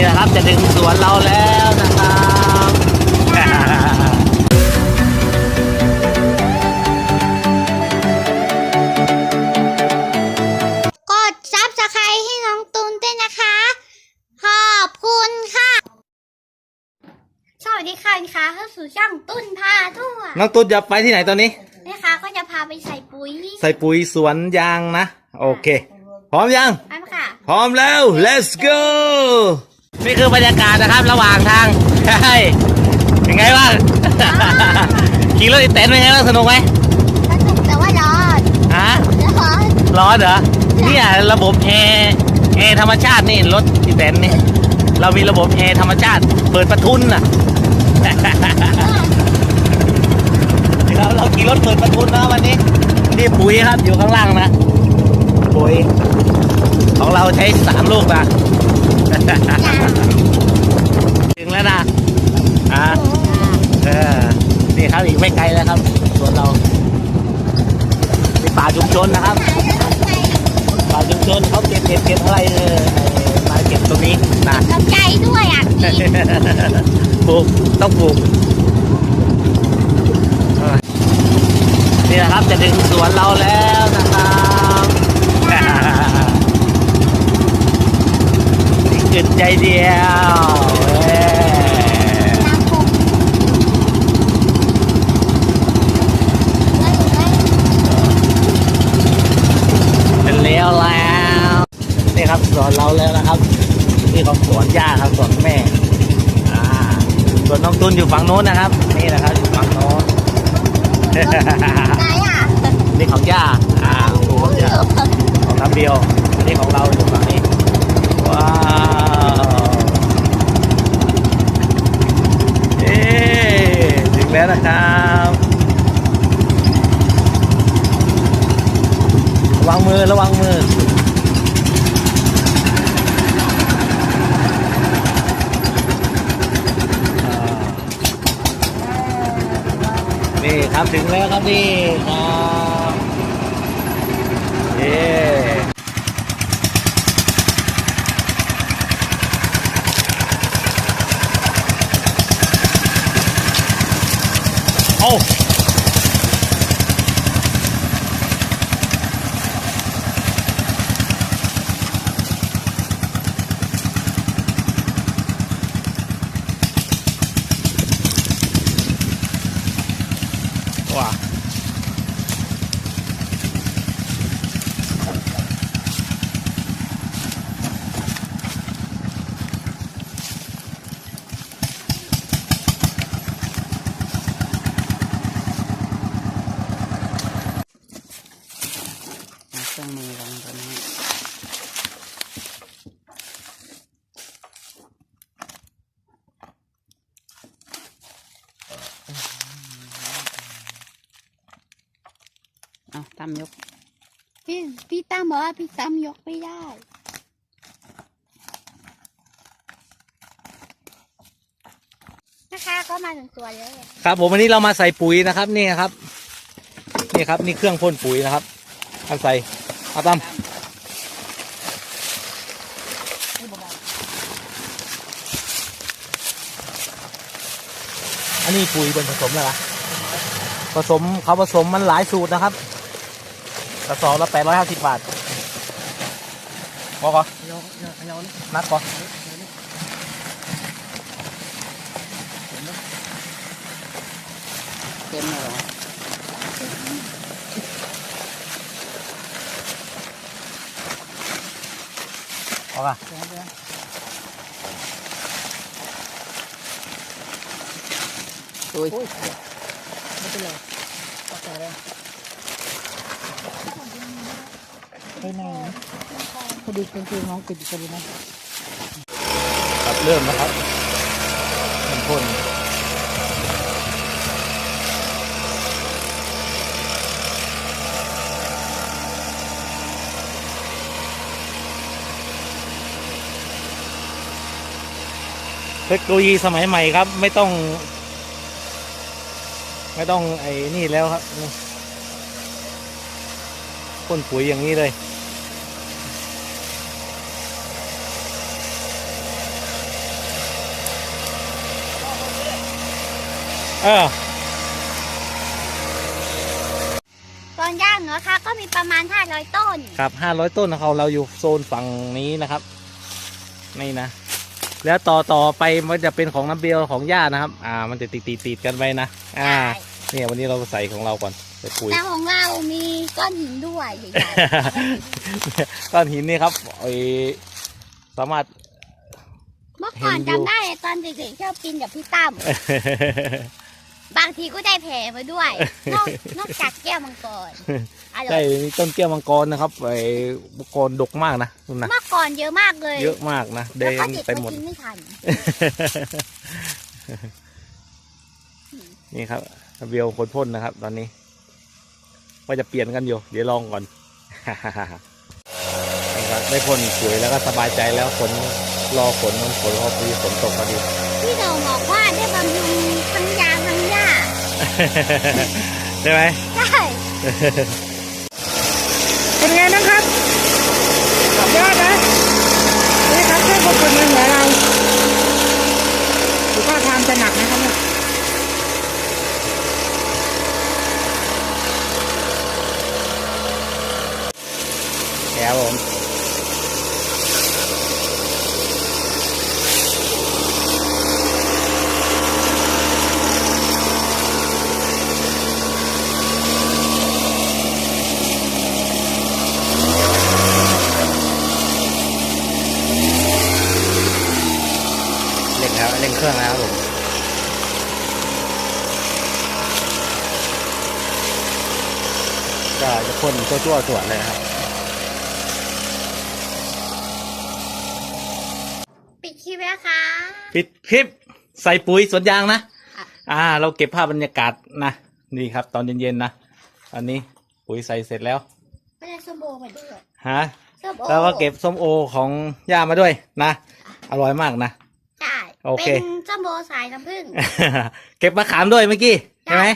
นี่นะครับจะถึงสวนเราแล้วนะครับกดซับสไครต์ให้น้องตูนด้วยนะคะขอบคุณค่ะสวัสดีค่ะนะคะเข้าสู่ช่องตุ้นพาทั่วน้องตุ๊ดจะไปที่ไหนตอนนี้นะคะก็จะพาไปใส่ปุ๋ย ใส่ปุ๋ยสวนยางนะ โอเค พร้อมยังไปค่ะ พร้อมแล้ว let's go นี่คือบรรยากาศนะครับระหว่างทางใช่เป็นไงบ้างขี่รถอีแตนเป็นไงบ้างสนุกไหมสนุกแต่ว่าร้อนฮะร้อนร้อนเหรอเนี่ยระบบแอร์แอร์ธรรมชาตินี่รถอีแตนนี่เรามีระบบแอร์ธรรมชาติ เปิดประทุนน่ะเราเราขี่รถเปิดประทุนนะวันนี้นี่ปุ๋ยครับอยู่ข้างล่างนะปุ๋ยของเราใช้สามลูกนะ ถึงแล้วนะอะเออนี่ครับอีกไม่ไกลแล้วครับสวนเรานี่ป่าชุมชนนะครับป่าชุมชนเขาเก็บเก็บเก็บอะไรเออมาเก็บตรงนี้นะทำใจด้วยอะกินปลูกต้องปลูกเออนี่นะครับจะถึงสวนเราแล้วนะครับ นี่กึดใจเดียวเอ้ยน้ำพุแล้วอยู่ไหนเป็นเลี้ยวแล้ว นี่ครับสวนเราแล้วนะครับ นี่ของสวนย่าครับสวนแม่อ่าสวนน้องตุนอยู่ฝั่งโน้นนะครับ นี่นะครับอยู่ฝั่งโน้นนี่ของย่าอ่าของย่าของน้ำเบียวอันนี้ของเราอยู่ฝั่งนี้ว้าวเอ๊ถึง แล้วนะครับระวังมือระวังมือนี่ครับถึงแล้วครับนี่ครับเย้โอ้ว้า เอาเครื่องมือลงตรงนี้ เอาตั้มยก พี่พี่ตั้มบอกว่าพี่ตั้มยกไม่ได้ นะคะก็มาถึงสวนแล้วครับผมวันนี้เรามาใส่ปุ๋ยนะครับนี่ครับนี่ครับนี่เครื่องพ่นปุ๋ยนะครับอันใส่เอาตั้มอันนี้ปุ๋ยเป็นผสมอะไรวะผสมเขาผสมมันหลายสูตรนะครับ กระสอบละแปดร้อยห้าสิบบาทบอกก่อนนัดก่อนเต็มเลยเหรอบอกก่อนอุ้ยไม่เป็นไรเอาแต่เลย ไปไหนนะพอดีกางเกงน้องติดอยู่พอดีนะครับเริ่มนะครับเริ่มพ่นเทคโนโลยีสมัยใหม่ครับ ไม่ต้อง ไม่ต้องไอ้นี่แล้วครับพ่นปุ๋ยอย่างนี้เลย เออตอนย่างนะคะก็มีประมาณ 500 ต้น ครับห้าร้อยต้นของเราเราอยู่โซนฝั่งนี้นะครับ นี่นะ แล้วต่อต่อไปมันจะเป็นของน้ำเบลของย่านะครับ อ่า มันจะติดติดติดกันไปนะ อ่าเนี่ยวันนี้เราใส่ของเราก่อนไปปุ๋ย แต่ของเรามีก้อนหินด้วยใหญ่ก้อนหินนี่ครับไอสามารถ ๆเมื่อก่อนเห็นอยู่ จำได้ตอนเด็กๆชอบกินกับพี่ตั้ม บางทีก็ได้แผลมาด้วย นอกนอกจากแก้วมังกรอร่ใช่อยมีต้นแก้วมังกรนะครับไอมังกรดกมากนะคุณนะเมื่อก่อนเยอะมากเลยเยอะมากนะเดิแล้วก็นเด็กไปมาหมดกินไม่ทัน นี่ครับเบลคนพ่นนะครับ ตอนนี้ว่าจะเปลี่ยนกันอยู่ เดี๋ยวลองก่อน นี่ครับได้พ่นสวยแล้วก็สบายใจแล้วฝนรอฝนมันฝนพอดีฝนตกพอดีพี่โหน่งบอกว่าได้ ใช่ไหมใช่เป็นไงบ้างครับยอดนะนี่ครับช่วยคนคนในหัวเราถือว่าทำจะหนักนะครับเนี่ย ครับผมเร่งแล้ว เร่งเครื่องแล้วครับผมก็จะพ่นชั่วๆตรวจเลยนะครับปิดคลิปแล้วคะปิดคลิปใส่ปุ๋ยสวนยางนะค่ะอ่า เราเก็บภาพบรรยากาศนะ นี่ครับ ตอนเย็นๆนะอันนี้ปุ๋ยใส่เสร็จแล้วไม่ได้ส้มโอมาด้วยฮะส้มโอแล้วก็เก็บส้มโอของย่ามาด้วยนะ อร่อยมากนะใช่ โอเค เป็นส้มโอสายน้ำผึ้ง เก็บมะขามด้วยเมื่อกี้ใช่ไหม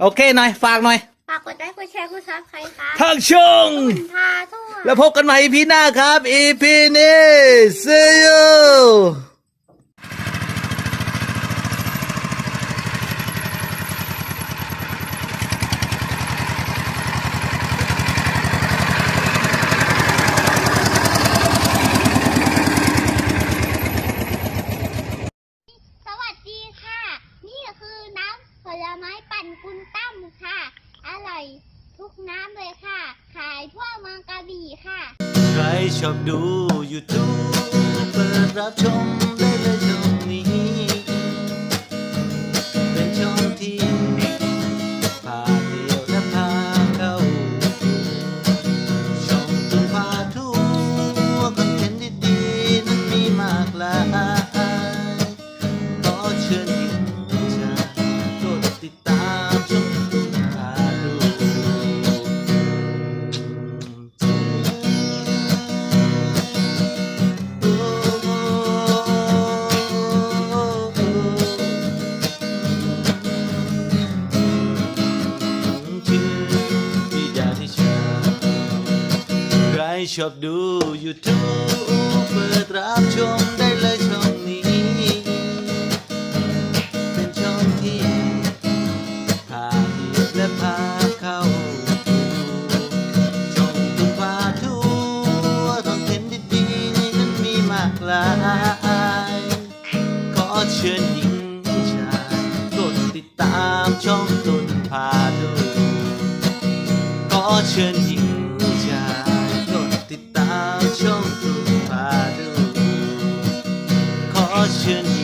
โอเคหน่อยฝากหน่อยฝากกดไลค์กดแชร์กดซับใครคะทางช่องคุณพาทั่วแล้วพบกันใหม่ EP หน้าครับ EP นี้ see you สวัสดีค่ะ นี่คือน้ำผลไม้ปั่นคุณตั้มค่ะ อร่อยทุกน้ำเลยค่ะ ขายทั่วเมืองกระบี่ค่ะ ใครชอบดู YouTube เปิดรับชมได้เลยช่องนี้ เป็นช่องที่ ชอบดู YouTube เปิดรับชมได้เลยช่องนี้ เป็นช่องที่พาและพาเข้าช่องตุพาทั่วคอนเทนต์ดีๆนี่นั้นมีมากลาย ขอเชิญหญิงชายกดติดตามช่องตุนพาดูขอเชิญหญิง ข